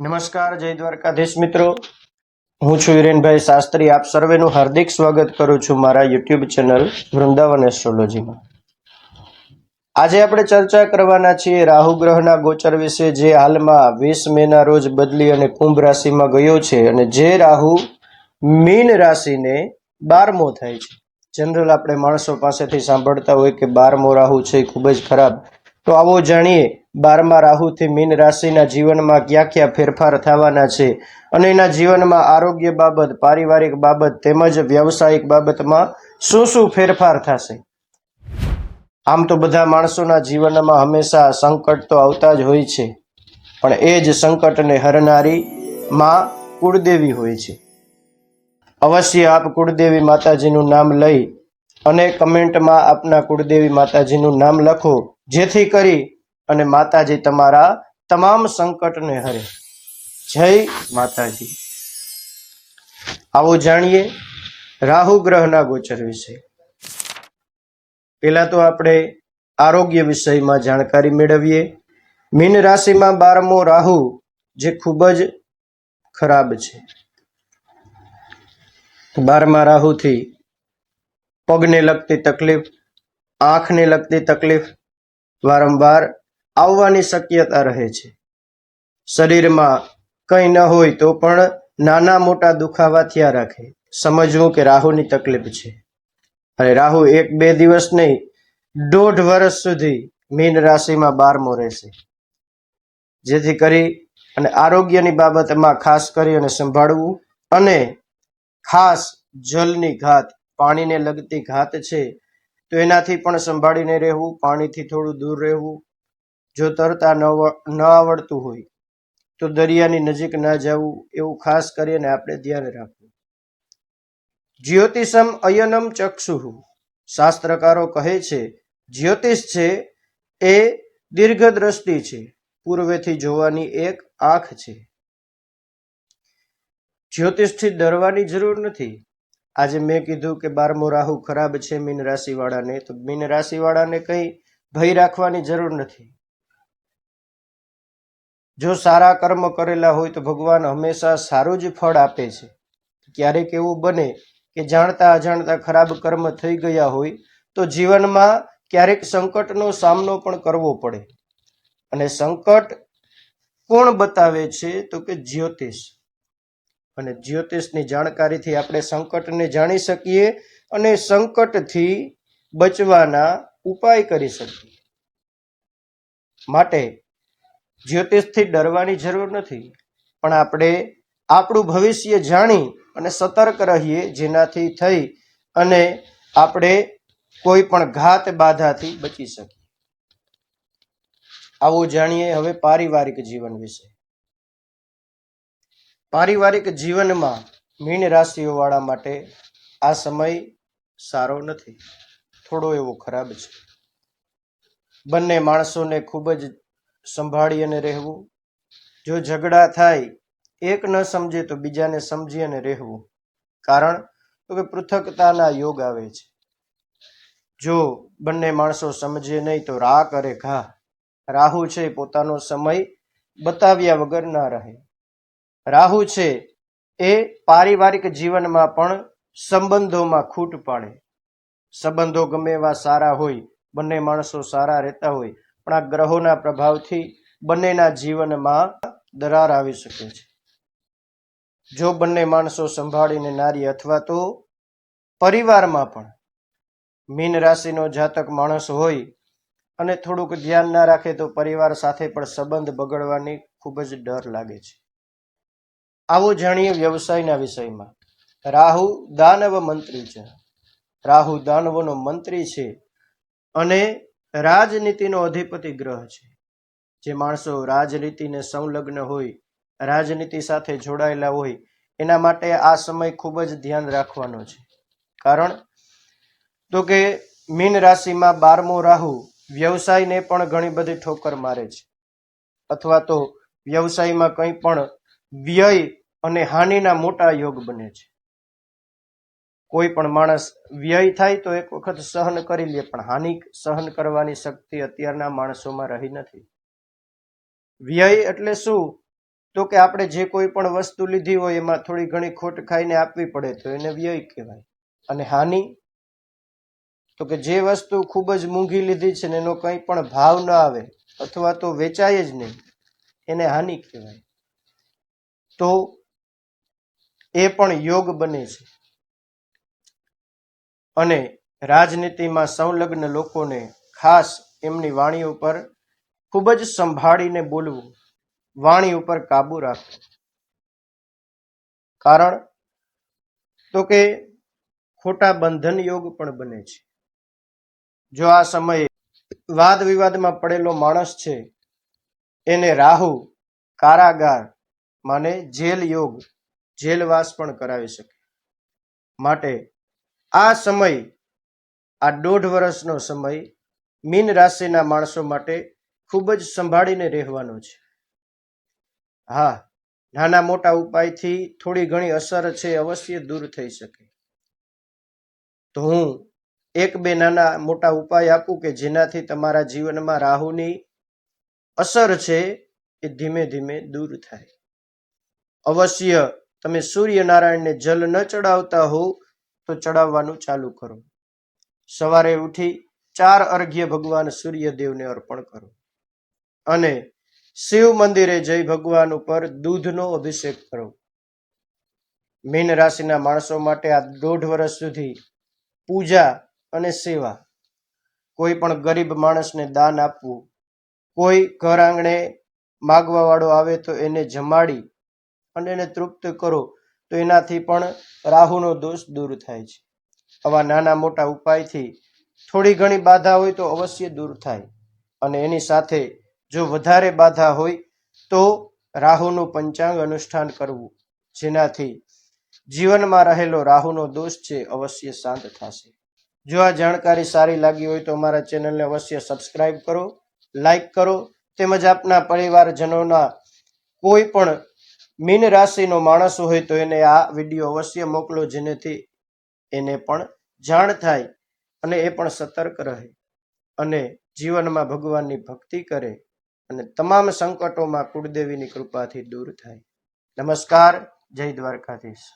નમસ્કાર, જય દ્વારકાધીશ મિત્રો. હું છું વિરેનભાઈ શાસ્ત્રી. આપ સર્વેનું હાર્દિક સ્વાગત કરું છું મારા યુટ્યુબ ચેનલ વૃંદાવન એસ્ટ્રોલોજીમાં. આજે આપણે ચર્ચા કરવાના છીએ રાહુ ગ્રહના ગોચર વિશે, જે હાલમાં વીસ મેના રોજ બદલી અને કુંભ રાશિમાં ગયો છે અને જે રાહુ મીન રાશિને બારમો થાય છે. જનરલ આપણે માણસો પાસેથી સાંભળતા હોય કે બારમો રાહુ છે ખૂબ જ ખરાબ તો આવો જાણીએ, બારમા રાહુથી મીન રાશિના જીવનમાં ક્યાં ક્યાં ફેરફાર થવાના છે અને એના જીવનમાં આરોગ્ય બાબત, પારિવારિક બાબત તેમજ વ્યવસાયિક બાબતમાં શું શું ફેરફાર થશે? આમ તો બધા માણસોના જીવનમાં હંમેશા સંકટ તો આવતા જ હોય છે, પણ એ જ સંકટને હરનારી માં કુળદેવી હોય છે. અવશ્ય આપ કુળદેવી માતાજીનું નામ લઈ અને કમેન્ટમાં આપના કુળદેવી માતાજીનું નામ લખો. જેથી કરી અને માતાજી તમારા તમામ સંકટને હરે. જય માતાજી. આવો જાણીએ રાહુ ગ્રહના ગોચર વિશે. પહેલા તો આપણે આરોગ્ય વિષયમાં જાણકારી મેળવીએ. મીન રાશિમાં બારમો રાહુ જે ખૂબ જ ખરાબ છે. બારમા રાહુથી પગને લગતી તકલીફ, આંખને લગતી તકલીફ વારંવાર આવવાની શક્યતા રહે છે. શરીરમાં કંઈ ન હોય તો પણ નાના મોટા દુખાવા થયા રાખે. સમજવું કે રાહુની તકલીફ છે. અને રાહુ એક બે દિવસ નહીં, દોઢ વર્ષ સુધી મીન રાશિમાં બારમો રહેશે. જેથી કરી અને આરોગ્યની બાબતમાં ખાસ કરી અને સંભાળવું અને ખાસ જલની ઘાત, પાણીને લગતી ઘાત છે તો એનાથી પણ સંભાળીને રહેવું, પાણીથી થોડું દૂર રહેવું, જો તરતા ન આવડતું હોય, તો દરિયાની નજીક ના જવું, એવું ખાસ કરીને આપણે ધ્યાન રાખવું. જ્યોતિષમ અયનમ ચક્ષુહુ શાસ્ત્રકારો કહે છે, જ્યોતિષ છે એ દીર્ઘ દ્રષ્ટિ છે, પૂર્વેથી જોવાની એક આંખ છે. જ્યોતિષથી ડરવાની જરૂર નથી આજે મેં કીધું કે બારમો રાહુ ખરાબ છે મીન રાશિવાળાને, તો મીન રાશિવાળાને કંઈ ભય રાખવાની જરૂર નથી. જો સારા કર્મ કરેલા હોય તો ભગવાન હંમેશા સારું જ ફળ આપે છે. ક્યારેક એવું બને કે જાણતા અજાણતા ખરાબ કર્મ થઈ ગયા હોય તો જીવનમાં ક્યારેક સંકટનો સામનો પણ કરવો પડે. અને સંકટ કોણ બતાવે છે તો કે જ્યોતિષ. અને જ્યોતિષની જાણકારીથી આપણે સંકટને જાણી શકીએ અને સંકટથી બચવાના ઉપાય કરી શકીએ. માટે જ્યોતિષથી ડરવાની જરૂર નથી, પણ આપણે આપણું ભવિષ્ય જાણી અને સતર્ક રહીએ જેનાથી થઈ અને આપણે કોઈ પણ ઘાત બાધાથી બચી શકીએ. આવું જાણીએ હવે પારિવારિક જીવન વિશે. પારિવારિક જીવનમાં મીન રાશિઓવાળા માટે આ સમય સારો નથી. થોડો એવો ખરાબ છે. બંને માણસોને ખૂબ જ સંભાળી અને રહેવું. જો ઝઘડા થાય, એક ન સમજે તો બીજાને સમજી અને રહેવું. કારણ તો કે પૃથકતાના યોગ આવે છે. જો બંને માણસો સમજે નહીં તો રા કરે ઘા. રાહુ છે પોતાનો સમય બતાવ્યા વગર ના રહે. રાહુ છે, એ પારિવારિક જીવનમાં પણ સંબંધોમાં ખૂટ પાડે. સંબંધો ગમે એવા સારા હોય, બંને માણસો સારા રહેતા હોય, પણ આ ગ્રહોના પ્રભાવથી બંનેના જીવનમાં દરાર આવી શકે છે. જો બંને માણસો સંભાળીને નારી અથવા તો પરિવારમાં પણ મીન રાશિનો જાતક માણસ હોય અને થોડુંક ધ્યાન ના રાખે તો પરિવાર સાથે પણ સંબંધ બગડવાની ખૂબ જ ડર લાગે છે. આવો જાણીએ વ્યવસાયના વિષયમાં. રાહુ દાનવ મંત્રી છે. રાહુ દાનવનો મંત્રી છે અને રાજનીતિનો અધિપતિ ગ્રહ છે. જે માણસો રાજનીતિને સંલગ્ન હોય, રાજનીતિ સાથે જોડાયેલા હોય, એના માટે આ સમય ખૂબ જ ધ્યાન રાખવાનો છે. કારણ તો કે મીન રાશિમાં બારમો રાહુ વ્યવસાયને પણ ઘણી બધી ઠોકર મારે છે. અથવા તો વ્યવસાયમાં કંઈ પણ વ્યય અને હાનિના મોટા યોગ બને છે. કોઈ પણ માણસ વ્યય થાય તો એક વખત સહન કરી લે, પણ હાનિ સહન કરવાની શક્તિ અત્યારના માણસોમાં રહી નથી. વ્યય એટલે શું? તો કે આપણે જે કોઈ પણ વસ્તુ લીધી હોય એમાં થોડી ઘણી ખોટ ખાઈને આપવી પડે તો એને વ્યય કહેવાય. અને હાનિ? તો કે જે વસ્તુ ખૂબ જ મૂંઘી લીધી છે ને એનો કંઈ પણ ભાવ ન આવે અથવા તો વેચાય જ નહીં, એને હાનિ કહેવાય. તો એ પણ યોગ બને છે. અને રાજનીતિમાં સંલગ્ન લોકોને ખાસ એમની વાણી ઉપર ખૂબ જ સંભાળીને બોલવું, વાણી ઉપર કાબુ રાખવું. કારણ તો કે ખોટા બંધન યોગ પણ બને છે. જો આ સમયે વાદ વિવાદમાં પડેલો માણસ છે, એને રાહુ, કારાગાર માને જેલ યોગ જેલવાસ પણ કરાવી શકે. માટે આ સમય, આ દોઢ વર્ષનો સમય મીન રાશિના માણસો માટે ખૂબ જ સંભાળીને રહેવાનો છે. હા, નાના મોટા ઉપાયથી થોડી ઘણી અસર છે, અવશ્ય દૂર થઈ શકે. તો હું એક બે નાના મોટા ઉપાય આપું કે જેનાથી તમારા જીવનમાં રાહુની અસર છે એ ધીમે ધીમે દૂર થાય. અવશ્ય તમે સૂર્યનારાયણને જલ ન ચડાવતા હો તો ચડાવવાનું ચાલુ કરો. સવારે ઉઠી ચાર અર્ઘ્ય ભગવાન સૂર્યદેવને અર્પણ કરો. અને શિવ મંદિરે જઈ ભગવાન ઉપર દૂધનો અભિષેક કરો. મીન રાશિના માણસો માટે આ દોઢ વર્ષ સુધી પૂજા અને સેવા. કોઈ પણ ગરીબ માણસને દાન આપવું. કોઈ ઘર આંગણે માગવા વાળો આવે તો એને જમાડી અને એને તૃપ્ત કરો, તો એનાથી પણ રાહુનો દોષ દૂર થાય છે. આવા નાના મોટા ઉપાયથી થોડી ઘણી બાધા હોય તો અવશ્ય દૂર થાય. અને એની સાથે જો વધારે બાધા હોય, તો રાહુનું પંચાંગ અનુષ્ઠાન કરવું, જેનાથી જીવનમાં રહેલો રાહુનો દોષ છે, અવશ્ય શાંત થશે. જો આ જાણકારી સારી લાગી હોય તો અમારા ચેનલને અવશ્ય સબસ્ક્રાઇબ કરો લાઈક કરો, તેમજ આપના પરિવારજનોના કોઈ પણ મીન રાશિનો માણસ હોય તો એને આ વીડિયો અવશ્ય મોકલો, જેનેથી એને પણ જાણ થાય અને એ પણ સતર્ક રહે અને જીવનમાં ભગવાનની ભક્તિ કરે અને તમામ સંકટોમાં કુળદેવીની કૃપાથી દૂર થાય. નમસ્કાર. જય દ્વારકાધીશ.